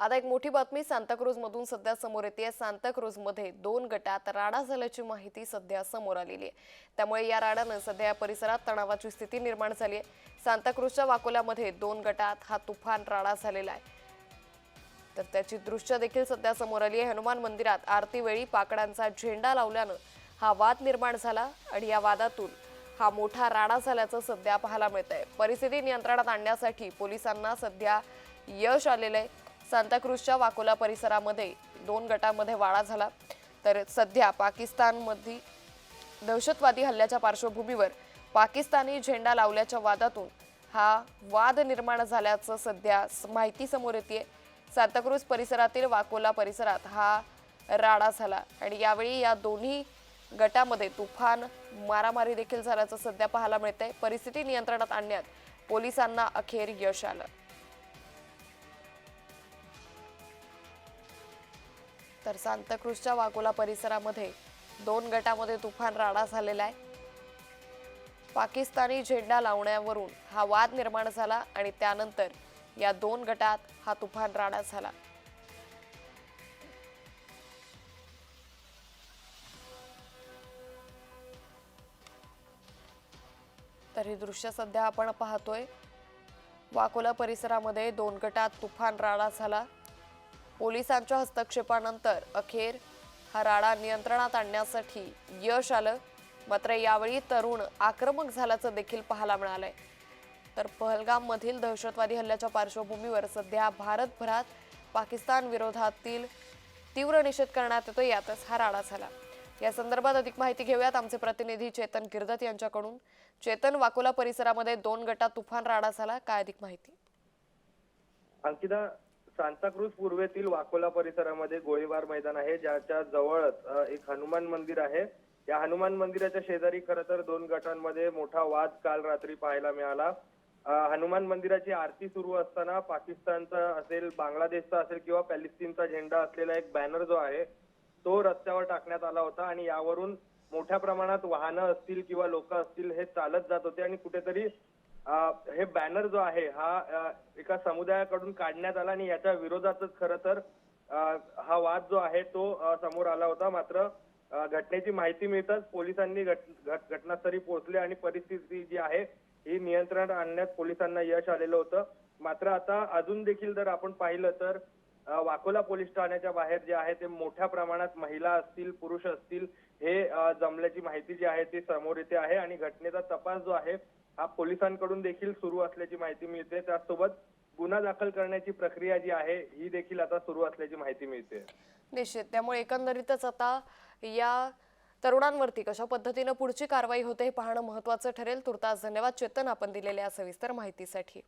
आता एक मोठी बातमी सांताक्रूज मधून सध्या समोर येते. सांताक्रूजमध्ये दोन गटात राडा झाल्याची माहिती सध्या समोर आलेली आहे. त्यामुळे या राडानं सध्या या परिसरात तणावाची स्थिती निर्माण झाली आहे. सांताक्रूजच्या वाकोल्यामध्ये दोन गटात हा तुफान राडा झालेला आहे. तर त्याची दृश्य देखील सध्या समोर आली आहे. हनुमान मंदिरात आरतीवेळी पाकडांचा झेंडा लावल्यानं हा वाद निर्माण झाला आणि या वादातून हा मोठा राडा झाल्याचं सध्या पाहायला मिळत आहे परिस्थिती नियंत्रणात आणण्यासाठी पोलिसांना सध्या यश आलेलं आहे. सांताक्रूजच्या वाकोला परिसरामध्ये दोन गटांमध्ये वाडा झाला. तर सध्या पाकिस्तानमध्ये दहशतवादी हल्ल्याच्या पार्श्वभूमीवर पाकिस्तानी झेंडा लावल्याच्या वादातून हा वाद निर्माण झाल्याचं सध्या माहिती समोर येते सांताक्रूज परिसरातील वाकोला परिसरात हा राडा झाला आणि यावेळी या दोन्ही गटामध्ये तुफान मारामारी देखील झाल्याचं सध्या पाहायला मिळतंय. परिस्थिती नियंत्रणात आणण्यात पोलिसांना अखेर यश आलं. तर सांताक्रूजच्या वाकोला परिसरामध्ये दोन गटामध्ये तुफान राडा झालेला आहे. पाकिस्तानी झेंडा लावण्यावरून हा वाद निर्माण झाला आणि त्यानंतर या दोन गटात हा तुफान राडा झाला. तर हे दृश्य सध्या आपण पाहतोय. वाकोला परिसरामध्ये दोन गटात तुफान राडा झाला. पोलिसांच्या हस्तक्षेपानंतर अखेर हा राडा नियंत्रणात आणण्यासाठी यश आलं. मात्र यावेळी तरुण आक्रमक झाल्याचं देखील पाहायला मिळालंय. तर पहलगाममधील दहशतवादी हल्ल्याच्या पार्श्वभूमीवर सध्या भारतभरात पाकिस्तान विरोधातील तीव्र निषेध करण्यात येतो यातच हा राडा झाला. या संदर्भात अधिक माहिती घेऊयात आमचे प्रतिनिधी चेतन किर्दत यांच्याकडून. चेतन वाकोला परिसरामध्ये दोन गटात तुफान राडा झाला. काय अधिक माहिती? अंकिता सांताक्रूज पूर्वेतील वाकोला परिसरामध्ये गोळीबार मैदान आहे ज्याच्या जवळच एक हनुमान मंदिर आहे. या हनुमान मंदिराच्या शेजारी खर तर दोन गटांमध्ये मोठा वाद काल रात्री पाहायला मिळाला. हनुमान मंदिराची आरती सुरू असताना पाकिस्तानचा असेल बांगलादेशचा असेल किंवा पॅलेस्तीनचा झेंडा असलेला एक बॅनर जो आहे तो रस्त्यावर टाकण्यात आला होता आणि यावरून मोठ्या प्रमाणात वाहनं असतील किंवा लोक असतील हे चालत जात होते आणि कुठेतरी हे बॅनर जो आहे हा एका समुदायाकडून काढण्यात आला आणि याच्या विरोधातच खरं तर हा वाद जो आहे तो समोर आला होता. मात्र घटनेची माहिती मिळताच पोलिसांनी घट- घटनास्थळी पोहोचले आणि परिस्थिती जी आहे ही नियंत्रणात आणण्यात पोलिसांना यश आलेलं होतं. मात्र आता अजून देखील जर आपण पाहिलं तर वाकोला पोलीस ठाण्याच्या बाहेर जे आहे ते मोठ्या प्रमाणात महिला असतील पुरुष असतील हे जमल्याची माहिती जी आहे ती समोर येते आहे आणि घटनेचा तपास जो आहे हा पोलिसांकडून देखील सुरू असल्याची माहिती मिळते. त्यासोबत गुन्हा दाखल करण्याची प्रक्रिया जी आहे ही देखील आता सुरू असल्याची माहिती मिळते. निश्चित. त्यामुळे एकंदरीतच आता या तरुणांवरती कशा पद्धतीनं पुढची कारवाई होते हे पाहणं महत्वाचं ठरेल. तुर्तास धन्यवाद. चेतन आपण दिलेल्या या सविस्तर माहितीसाठी.